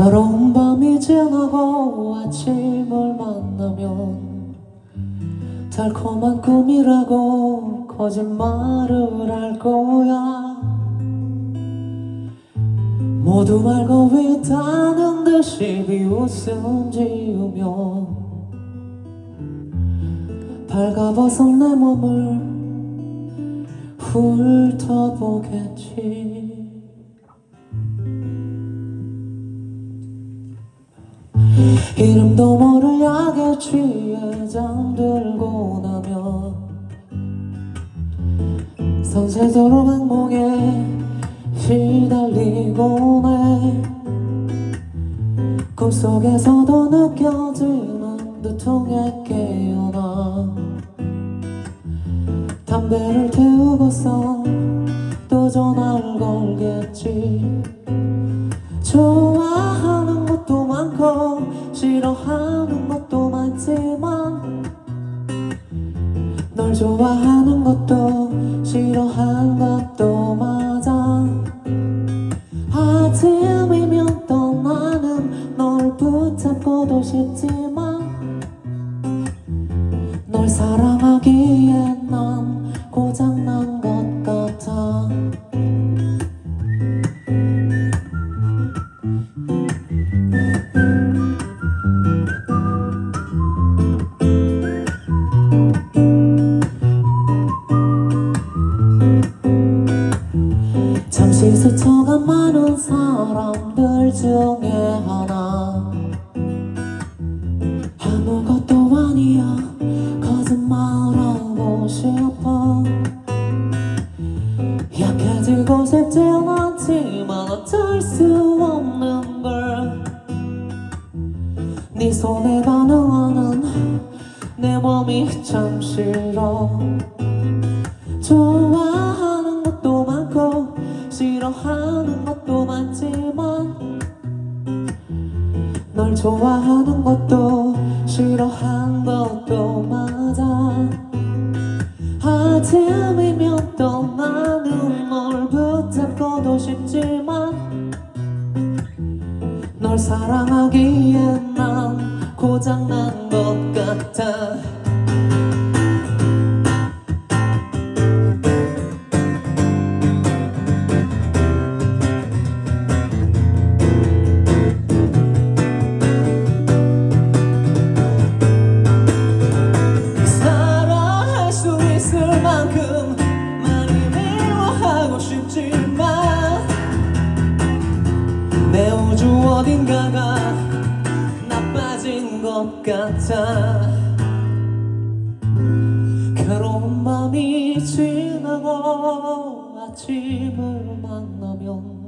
더러운 밤이 지나고 아침을 만나면 달콤한 꿈이라고 거짓말을 할 거야. 모두 알고 있다는 듯이 비웃음 지으며 발가벗은 내 몸을 훑어보겠지 이름도 모를 약에 취해 잠들고 나면 선세도록 악몽에 시달리곤 해 꿈속에서도 느껴지는 두통에 깨어나 담배를 태우고서 널 좋아하는 것도 싫어하는 것도 맞아. 아침이면 떠나는 널 붙잡고도 싶지만 널 사랑하기엔 난 스쳐간 많은 사람들 중에 하나. 아무것도 아니야. 거짓말하고 싶어. 약해지고 싶진 않지만 어쩔 수 없는 걸네 손에 반응하는 내 몸이 참 싫어. 많고 싫어하는 것도 많지만 널 좋아하는 것도 싫어하는 것도 맞아. 아침이면 떠나는 널 붙잡고도 싶지만 널 사랑하기엔 있을 만큼 많이 미워하고 싶지만 내 우주 어딘가가 나빠진 것 같아. 괴로운 밤이 지나고 아침을 만나면